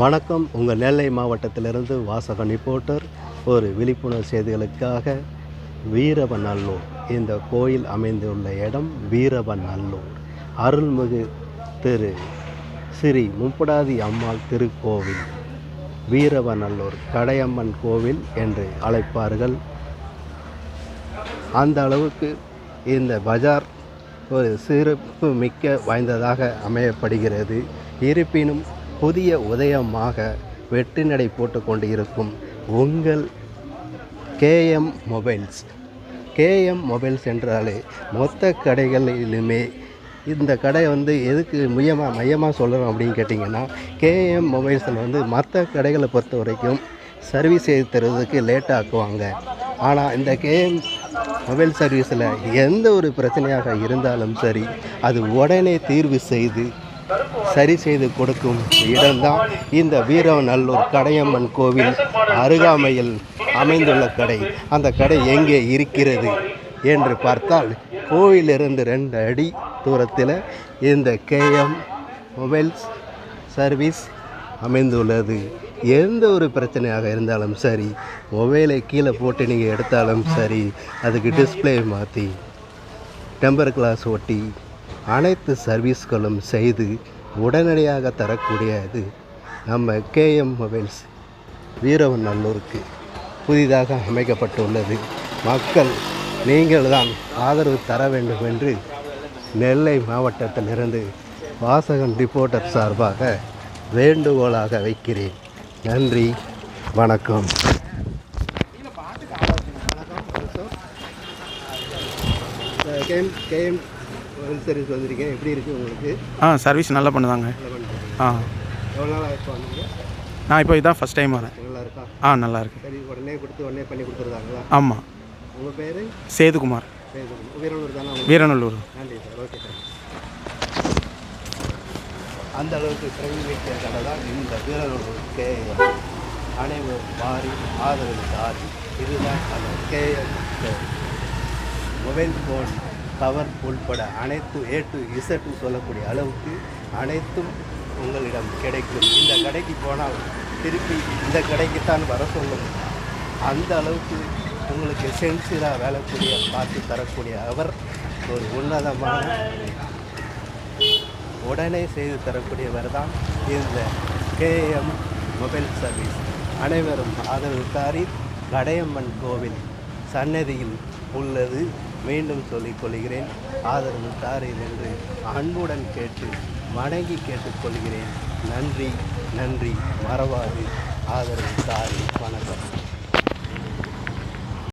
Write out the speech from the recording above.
வணக்கம். உங்கள் நெல்லை மாவட்டத்திலிருந்து வாசகன் ரிப்போர்ட்டர் ஒரு விழிப்புணர்வு செய்திகளுக்காக வீரவநல்லூர். இந்த கோயில் அமைந்துள்ள இடம் வீரவநல்லூர். அருள்மிகு திரு ஸ்ரீ முப்படாதி அம்மாள் திருக்கோவில். வீரவநல்லூர் கடையம்மன் கோவில் என்று அழைப்பார்கள். அந்த அளவுக்கு இந்த பஜார் ஒரு சிறப்பு மிக்க வாய்ந்ததாக அமையப்படுகிறது. இருப்பினும் புதிய உதயமாக வெற்றி நடை போட்டு கொண்டு இருக்கும் உங்கள் கேஎம் மொபைல்ஸ். கேஎம் மொபைல்ஸ் என்றாலே மொத்த கடைகளிலுமே இந்த கடை வந்து எதுக்கு மையமாக மையமாக சொல்கிறோம் அப்படின்னு கேட்டிங்கன்னா கேஎம் மொபைல்ஸில் வந்து மற்ற கடைகளை பொறுத்த வரைக்கும் சர்வீஸ் செய்து தருவதற்கு லேட் ஆக்குவாங்க. ஆனால் இந்த கேஎம் மொபைல் சர்வீஸில் எந்த ஒரு பிரச்சனையாக இருந்தாலும் சரி அது உடனே தீர்வு செய்து சரி செய்து கொடுக்கும் இடம்தான் இந்த வீரநல்லூர் கடையம்மன் கோவில் அருகாமையில் அமைந்துள்ள கடை. அந்த கடை எங்கே இருக்கிறது என்று பார்த்தால் கோவிலிருந்து ரெண்டு அடி தூரத்தில் இந்த கேஎம் மொபைல்ஸ் சர்வீஸ் அமைந்துள்ளது. எந்த ஒரு பிரச்சனையாக இருந்தாலும் சரி மொபைலை கீழே போட்டு நீங்கள் எடுத்தாலும் சரி அதுக்கு டிஸ்ப்ளே மாற்றி டெம்பர் கிளாஸ் ஒட்டி அனைத்து சர்வீஸ்களும் செய்து உடனடியாக தரக்கூடியது நம்ம கேஎம் மொபைல்ஸ் வீரவநல்லூருக்கு புதிதாக அமைக்கப்பட்டுள்ளது. மக்கள் நீங்கள் தான் ஆதரவு தர வேண்டும் என்று நெல்லை மாவட்டத்திலிருந்து வாசகன் ரிப்போர்ட்டர் சார்பாக வேண்டுகோளாக வைக்கிறேன். நன்றி வணக்கம். கேஎம் கேஎம் சர்வீஸ் வந்திருக்கேன். எப்படி இருக்குது உங்களுக்கு? ஆ சர்வீஸ் நல்லா பண்ணுதாங்க. ஆ. எவ்வளோ இப்போ வந்தீங்க? நான் இப்போ இதான் ஃபஸ்ட் டைம் வரேன். நல்லா இருக்கா? ஆ நல்லா இருக்கு. சரி உடனே கொடுத்து உடனே பண்ணி கொடுத்துருந்தாங்களா? ஆமாம் உங்கள் பேர்? சேதுகுமார். வீரனூர் தானே உங்களுக்கு? வீரநல்லூர். நன்றி சார். Okay sir. அந்த அளவுக்கு வைக்கிற கடை தான் இந்த வீரனூர் கேஎம் அனைவரும் மாறி ஆதரவு தாரி. இதுதான் அந்த கேஎம் மொபைல் ஃபோன் கவர் உள்பட அனைத்து ஏ டு இசட்டு சொல்லக்கூடிய அளவுக்கு அனைத்தும் உங்களிடம் கிடைக்கும். இந்த கடைக்கு போனால் திருப்பி இந்த கடைக்குத்தான் வர சொல்லும். அந்த அளவுக்கு உங்களுக்கு சென்சிராக வேலைக்கூடிய பார்த்து தரக்கூடிய அவர் ஒரு உன்னதமான உடனே செய்து தரக்கூடியவர் தான் இந்த கேஎம் மொபைல் சர்வீஸ் அனைவரும் ஆதரவு தாரி கடையம்மன் கோவில் சன்னதியில் உள்ளது. மீண்டும் சொல்லிக் கொள்கிறேன். ஆதரவு தாரீர் என்று அன்புடன் கேட்டு வணங்கி கேட்டுக்கொள்கிறேன் நன்றி நன்றி மறவாது ஆதரவு தாரி வணக்கம்.